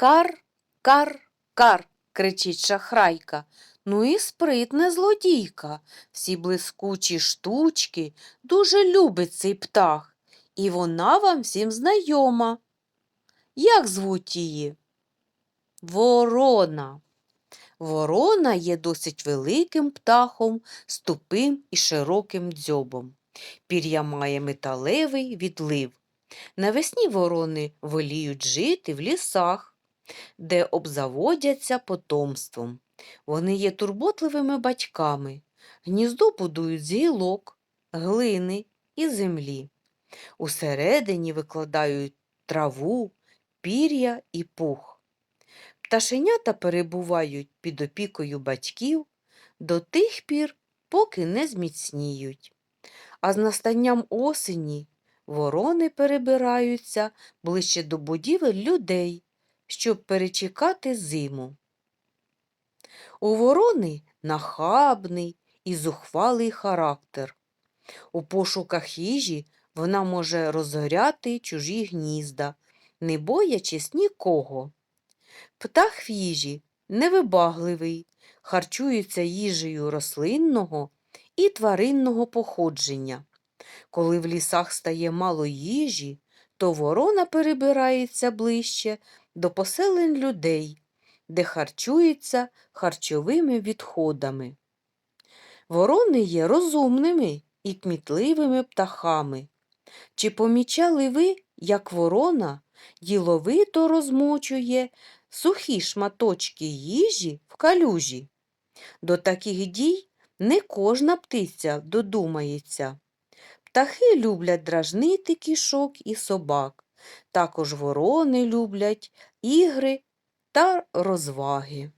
Кар, кар, кар, кричить шахрайка. Ну і спритна злодійка. Всі блискучі штучки дуже любить цей птах, і вона вам всім знайома. Як звуть її? Ворона. Ворона є досить великим птахом з тупим і широким дзьобом. Пір'я має металевий відлив. Навесні ворони воліють жити в лісах, де обзаводяться потомством. Вони є турботливими батьками, гніздо будують з гілок, глини і землі. Усередині викладають траву, пір'я і пух. Пташенята перебувають під опікою батьків до тих пір, поки не зміцніють. А з настанням осені ворони перебираються ближче до будівель людей, щоб перечекати зиму. У ворони нахабний і зухвалий характер. У пошуках їжі вона може розгоряти чужі гнізда, не боячись нікого. Птах в їжі невибагливий, харчується їжею рослинного і тваринного походження. Коли в лісах стає мало їжі, то ворона перебирається ближче до поселень людей, де харчується харчовими відходами. Ворони є розумними і кмітливими птахами. Чи помічали ви, як ворона діловито розмочує сухі шматочки їжі в калюжі? До таких дій не кожна птиця додумається. Птахи люблять дражнити кішок і собак. Також ворони люблять ігри та розваги.